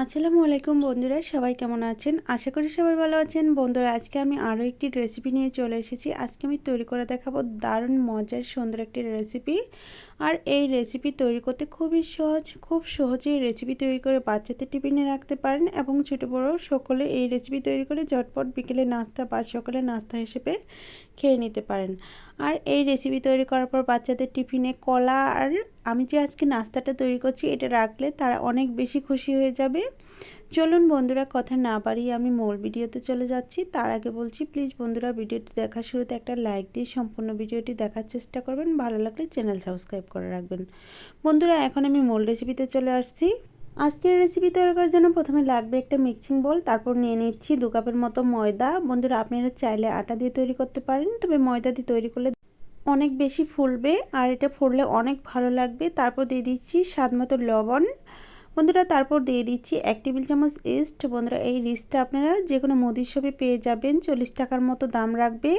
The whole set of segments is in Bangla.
আসসালামু আলাইকুম বন্ধুরা, সবাই কেমন আছেন? আশা করি সবাই ভালো আছেন। বন্ধুরা, আজকে আমি আরও একটি রেসিপি নিয়ে চলে এসেছি। আজকে আমি তৈরি করে দেখাবো দারুণ মজার সুন্দর একটি রেসিপি আর এই রেসিপি তৈরি করতে খুবই সহজ, খুব সহজেই রেসিপি তৈরি করে বাচ্চাদের টিফিনে রাখতে পারেন এবং ছোটো বড়ো সকলে এই রেসিপি তৈরি করে ঝটপট বিকেলে নাস্তা বা সকালে নাস্তা হিসেবে খেয়ে নিতে পারেন। আর এই রেসিপি তৈরি করার পর বাচ্চাদের টিফিনে কলা আর আমি যে আজকে নাস্তাটা তৈরি করছি, এটা রাখলে তারা অনেক বেশি খুশি হয়ে যাবে। চলুন বন্ধুরা, কথা না বাড়িয়ে আমি মূল ভিডিওতে চলে যাচ্ছি। তার আগে বলছি প্লিজ বন্ধুরা, ভিডিওটি দেখার শুরুতে একটা লাইক দিয়ে সম্পূর্ণ ভিডিওটি দেখার চেষ্টা করবেন। ভালো লাগলে চ্যানেল সাবস্ক্রাইব করে রাখবেন। বন্ধুরা, এখন আমি মূল রেসিপিতে চলে আসছি। আজকের রেসিপি তৈরি করার জন্য প্রথমে লাগবে একটা মিক্সিং বোল তারপর নিয়ে নিচ্ছি দু কাপের মতো ময়দা। বন্ধুরা, আপনারা চাইলে আটা দিয়ে তৈরি করতে পারেন, তবে ময়দা দিয়ে তৈরি করলে অনেক বেশি ফুলবে, আর এটা ফুললে অনেক ভালো লাগবে। তারপর দিয়ে দিচ্ছি স্বাদ মতো লবণ। বন্ধুরা, তারপর দিয়ে দিচ্ছি এক টেবিল চামচ ইস্ট। বন্ধুরা, এই রিস্টটা আপনারা যে কোনো মুদির শপে পেয়ে যাবেন। চল্লিশ টাকার মতো দাম রাখবে।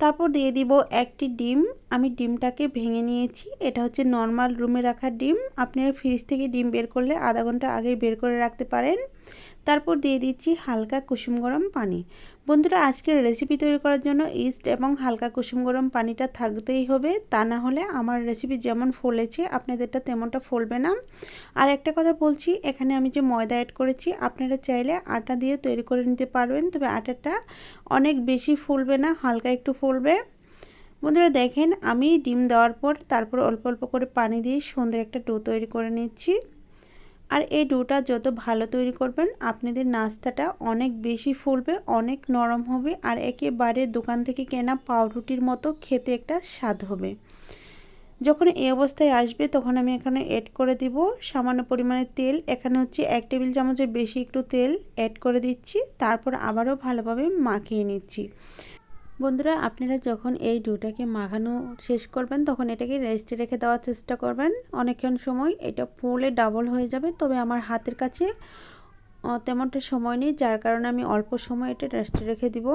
তারপর দিয়ে দিব একটি ডিম। আমি ডিমটাকে ভেঙে নিয়েছি। এটা হচ্ছে নর্মাল রুমে রাখা ডিম। আপনারা ফ্রিজ থেকে ডিম বের করলে আধা ঘণ্টা আগে বের করে রাখতে পারেন। তারপর দিয়ে দিচ্ছি হালকা কুসুম গরম পানি। বন্ধুরা, আজকের রেসিপি তৈরি করার জন্য ইস্ট এবং হালকা কুসুম গরম পানিটা থাকতেই হবে। তা না হলে আমার রেসিপি যেমন ফলেছে, আপনাদেরটা তেমনটা ফলবে না। আর একটা কথা বলছি, এখানে আমি যে ময়দা অ্যাড করেছি, আপনারা চাইলে আটা দিয়ে তৈরি করে নিতে পারবেন, তবে আটাটা অনেক বেশি ফুলবে না, হালকা একটু ফুলবে। বন্ধুরা, দেখেন আমি ডিম দেওয়ার পর তারপর অল্প অল্প করে পানি দিয়ে সুন্দর একটা ডো তৈরি করে নিচ্ছি। আর এই ডোটা যত ভালো তৈরি করবেন, আপনাদের নাস্তাটা অনেক বেশি ফুলবে, অনেক নরম হবে আর একেবারে দোকান থেকে কেনা পাউরুটির মতো খেতে একটা স্বাদ হবে। যখন এই অবস্থায় আসবে, তখন আমি এখানে অ্যাড করে দিব সামান্য পরিমাণে তেল। এখানে হচ্ছে এক টেবিল চামচের বেশি একটু তেল অ্যাড করে দিচ্ছি, তারপর আবারও ভালোভাবে মাখিয়ে নিচ্ছি। বন্ধুরা, আপনারা যখন এই ডোটাকে মাখানো শেষ করবেন, তখন এটাকে রেস্টে রেখে দেওয়ার চেষ্টা করবেন। অনেকক্ষণ সময় এটা ফুলে ডাবল হয়ে যাবে। তবে আমার হাতের কাছে তেমনটা সময় নেই, যার কারণে আমি অল্প সময় এটা রেস্টে রেখে দিব।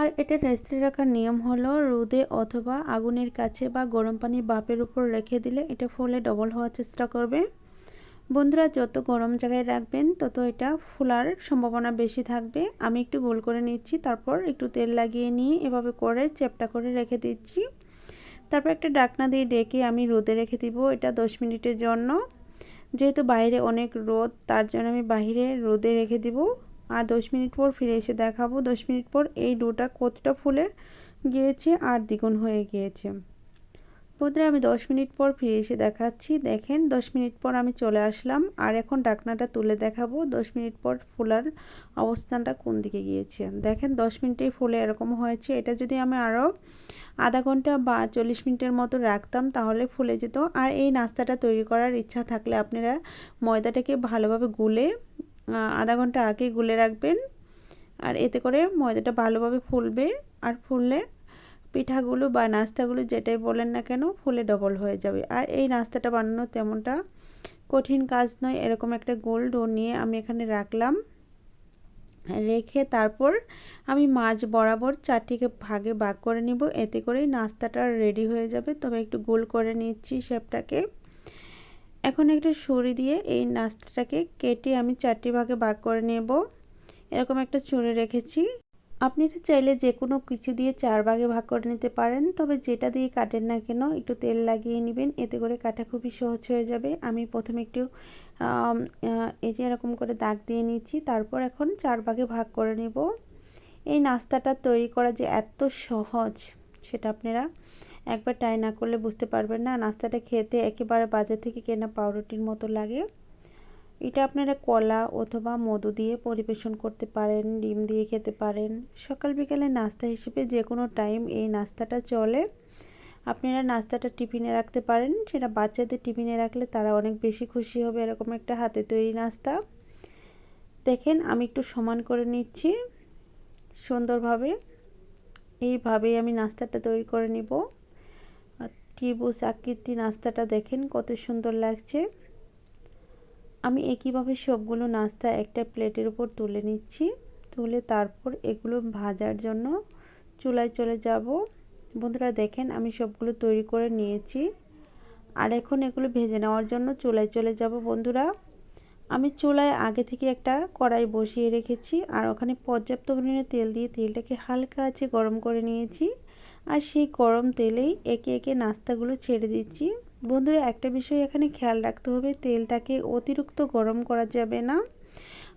আর এটা রেস্টে রাখার নিয়ম হলো রোদে অথবা আগুনের কাছে বা গরম পানি বাপের উপর রেখে দিলে এটা ফুলে ডবল হওয়ার চেষ্টা করবে। বন্ধুরা, যত গরম জায়গায় রাখবেন, তত এটা ফোলার সম্ভাবনা বেশি থাকবে। আমি একটু গোল করে নিচ্ছি, তারপর একটু তেল লাগিয়ে নিয়ে এভাবে করে চেপটা করে রেখে দিচ্ছি। তারপর একটা ডাকনা দিয়ে ডেকে আমি রোদে রেখে দিব এটা দশ মিনিটের জন্য। যেহেতু বাইরে অনেক রোদ, তার জন্য আমি বাইরে রোদে রেখে দিব। আর দশ মিনিট পর ফিরে এসে দেখাবো। দশ মিনিট পর এই ডোটা কতটা ফুলে গিয়েছে আর দ্বিগুণ হয়ে গিয়েছে। বন্ধুরা আমি 10 মিনিট পর ফিরে এসে দেখাচ্ছি। দেখেন 10 মিনিট পর আমি চলে আসলাম। আর এখন ডাকনাটা তুলে দেখাবো। 10 মিনিট পর ফুলার অবস্থানটা কোন দিকে গিয়েছে? দেখেন 10 মিনিটেই ফুলে এরকম হয়েছে। এটা যদি আমি আরও আধা ঘণ্টা বা চল্লিশ মিনিটের মতো রাখতাম, তাহলে ফুলে যেত। আর এই নাস্তাটা তৈরি করার ইচ্ছা থাকলে আপনারা ময়দাটাকে ভালোভাবে গুলে আধা ঘণ্টা আগে গুলে রাখবেন। আর এতে করে ময়দাটা ভালোভাবে ফুলবে। আর ফুললে পিঠাগুলো বা নাস্তাগুলো যেটাই বলেন না কেন, ফুলে ডবল হয়ে যাবে। আর এই নাস্তাটা বানানো তেমনটা কঠিন কাজ নয়, এরকম একটা গোল ডো নিয়ে আমি এখানে রাখলাম। রেখে তারপর আমি মাছ বরাবর চারটিকে ভাগে ভাগ করে নিব, এতে করেই নাস্তাটা রেডি হয়ে যাবে। তবে একটু গোল করে নিচ্ছি শেপটাকে। এখন একটা ছুরি দিয়ে এই নাস্তাটাকে কেটে আমি চারটি ভাগে ভাগ করে নেব। এরকম একটা ছুরি রেখেছি। আপনারা চাইলে যে কোনো কিছু দিয়ে চার ভাগে ভাগ করে নিতে পারেন, তবে যেটা দিয়ে কাটেন না কেন একটু তেল লাগিয়ে নেবেন, এতে করে কাটা খুবই সহজ হয়ে যাবে। আমি প্রথমে একটু এই যে এরকম করে দাগ দিয়ে নিচ্ছি তারপর এখন চার ভাগে ভাগ করে নেব। এই নাস্তাটা তৈরি করা যে এত সহজ, সেটা আপনারা একবার ট্রাই না করলে বুঝতে পারবেন না। নাস্তাটা খেতে একেবারে বাজার থেকে কেনা পাউরুটির মতো লাগে। এটা আপনারা কলা অথবা মধু দিয়ে পরিবেশন করতে পারেন, ডিম দিয়ে খেতে পারেন। সকাল বিকালে নাস্তা হিসেবে যে কোনো টাইম এই নাস্তাটা চলে। আপনারা নাস্তাটা টিফিনে রাখতে পারেন। সেটা বাচ্চাদের টিফিনে রাখলে তারা অনেক বেশি খুশি হবে এরকম একটা হাতে তৈরি নাস্তা। দেখেন, আমি একটু সমান করে নিচ্ছি সুন্দরভাবে। এইভাবেই আমি নাস্তাটা তৈরি করে নিব। ত্রিভুজ আকৃতি নাস্তাটা দেখেন কত সুন্দর লাগছে। আমি একইভাবে সবগুলো নাস্তা একটা প্লেটের উপর তুলে নিচ্ছি। তুলে তারপর এগুলো ভাজার জন্য চুলায় চলে যাব। বন্ধুরা দেখেন, আমি সবগুলো তৈরি করে নিয়েছি। আর এখন এগুলো ভেজে নেওয়ার জন্য চুলায় চলে যাব, বন্ধুরা। আমি চুলায় আগে থেকে একটা কড়াই বসিয়ে রেখেছি আর ওখানে পর্যাপ্ত পরিমাণে তেল দিয়ে তেলটাকে হালকা আছে গরম করে নিয়েছি। আর সেই গরম তেলেই একে একে নাস্তাগুলো ছেড়ে দিচ্ছি। বন্ধুরা, একটা বিষয় এখানে খেয়াল রাখতে হবে, তেলটাকে অতিরিক্ত গরম করা যাবে না।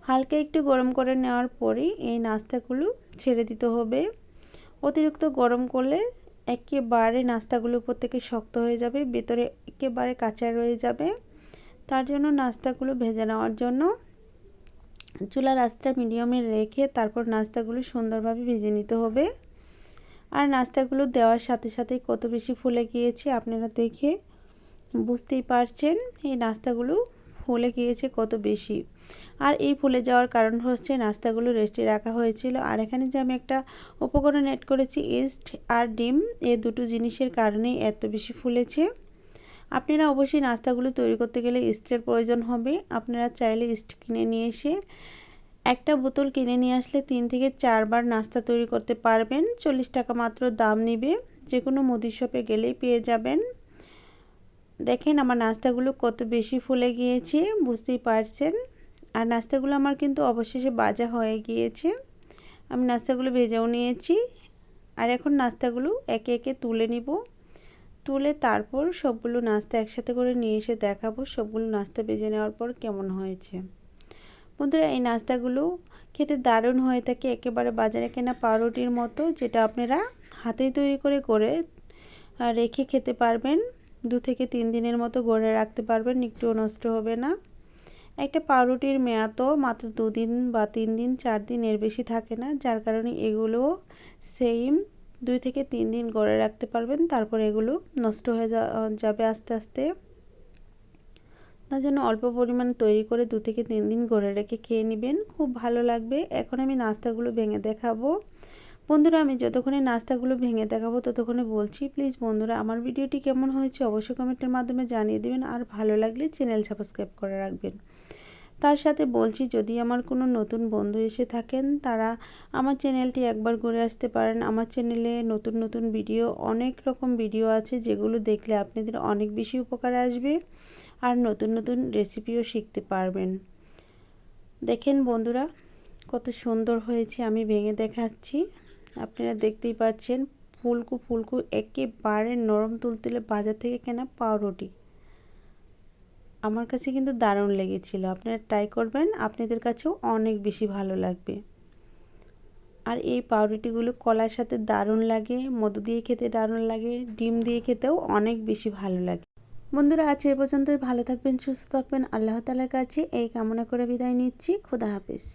হালকা একটু গরম করে নেওয়ার পরেই এই নাস্তাগুলো ছেড়ে দিতে হবে। অতিরিক্ত গরম করলে একেবারে নাস্তাগুলো উপর থেকে শক্ত হয়ে যাবে, ভেতরে একেবারে কাঁচা রয়ে যাবে। তার জন্য নাস্তাগুলো ভেজে নেওয়ার জন্য চুলা রাস্তা মিডিয়ামে রেখে তারপর নাস্তাগুলো সুন্দরভাবে ভেজে নিতে হবে। আর নাস্তাগুলো দেওয়ার সাথে সাথে কত বেশি ফুলে গিয়েছে আপনারা দেখে বুঝতেই পারছেন, এই নাস্তাগুলো ফুলে গিয়েছে কত বেশি। আর এই ফুলে যাওয়ার কারণ হচ্ছে নাস্তাগুলো রেস্টে রাখা হয়েছিল। আর এখানে যে আমি একটা উপকরণ অ্যাড করেছি, ইস্ট আর ডিম এই দুটো জিনিসের কারণেই এত বেশি ফুলেছে। আপনারা অবশ্যই নাস্তাগুলো তৈরি করতে গেলে ইস্টের প্রয়োজন হবে। আপনারা চাইলে ইস্ট কিনে নিয়ে এসে একটা বোতল কিনে নিয়ে আসলে তিন থেকে চারবার নাস্তা তৈরি করতে পারবেন। চল্লিশ টাকা মাত্র দাম নেবে। যে কোনো মুদির শপে গেলেই পেয়ে যাবেন। দেখেন আমার নাস্তাগুলো কত বেশি ফুলে গিয়েছে, বুঝতেই পারছেন? আর নাস্তাগুলো আমার কিন্তু অবশেষে বাজা হয়ে গিয়েছে। আমি নাস্তাগুলো ভেজেও নিয়েছি। আর এখন নাস্তাগুলো একে একে তুলে নিব। তুলে তারপর সবগুলো নাস্তা একসাথে করে নিয়ে এসে দেখাবো সবগুলো নাস্তা ভেজে নেওয়ার পর কেমন হয়েছে। বন্ধুরা, এই নাস্তাগুলো খেতে দারুণ হয়ে থাকে, একেবারে বাজারে কেনা পাউরুটির মতো, যেটা আপনারা হাতেই তৈরি করে করে রেখে খেতে পারবেন। দু থেকে তিন দিনের মতো গড়ে রাখতে পারবেন একটুও নষ্ট হবে না। একটা পাউরুটির মেয়াদও মাত্র দুদিন বা তিন দিন, চার দিন এর বেশি থাকে না। যার কারণে এগুলো সেম দুই থেকে তিন দিন গড়ে রাখতে পারবেন, তারপর এগুলো নষ্ট হয়ে যাবে আস্তে আস্তে। তার জন্য অল্প পরিমাণ তৈরি করে দু থেকে তিন দিন গড়ে রেখে খেয়ে নেবেন। খুব ভালো লাগবে। এখন আমি নাস্তাগুলো ভেঙে দেখাবো। বন্ধুরা, আমি যতক্ষণে নাস্তাগুলো ভেঙে দেখাবো ততক্ষণে বলছি প্লিজ বন্ধুরা, আমার ভিডিওটি কেমন হয়েছে অবশ্যই কমেন্টের মাধ্যমে জানিয়ে দেবেন আর ভালো লাগলে চ্যানেল সাবস্ক্রাইব করে রাখবেন। তার সাথে বলছি, যদি আমার কোনো নতুন বন্ধু এসে থাকেন, তারা আমার চ্যানেলটি একবার ঘুরে আসতে পারেন। আমার চ্যানেলে নতুন নতুন ভিডিও অনেক রকম ভিডিও আছে যেগুলো দেখলে আপনাদের অনেক বেশি উপকার আসবে আর নতুন নতুন রেসিপিও শিখতে পারবেন। দেখেন বন্ধুরা, কত সুন্দর হয়েছে, আমি ভেঙে দেখাচ্ছি। আপনারা দেখতেই পাচ্ছেন ফুলকু ফুলকু একেবারে নরম তুলতুলে বাজার থেকে কেনা পাউরুটি। আমার কাছে কিন্তু দারুণ লেগেছিল। আপনারা ট্রাই করবেন, আপনাদের কাছেও অনেক বেশি ভালো লাগবে। আর এই পাউরুটিগুলো কলার সাথে দারুণ লাগে, মধু দিয়ে খেতে দারুণ লাগে, ডিম দিয়ে খেতেও অনেক বেশি ভালো লাগে। বন্ধুরা, আজ এ পর্যন্তই। ভালো থাকবেন, সুস্থ থাকবেন। আল্লাহ তালার কাছে এই কামনা করে বিদায় নিচ্ছি। খুদা হাফিজ।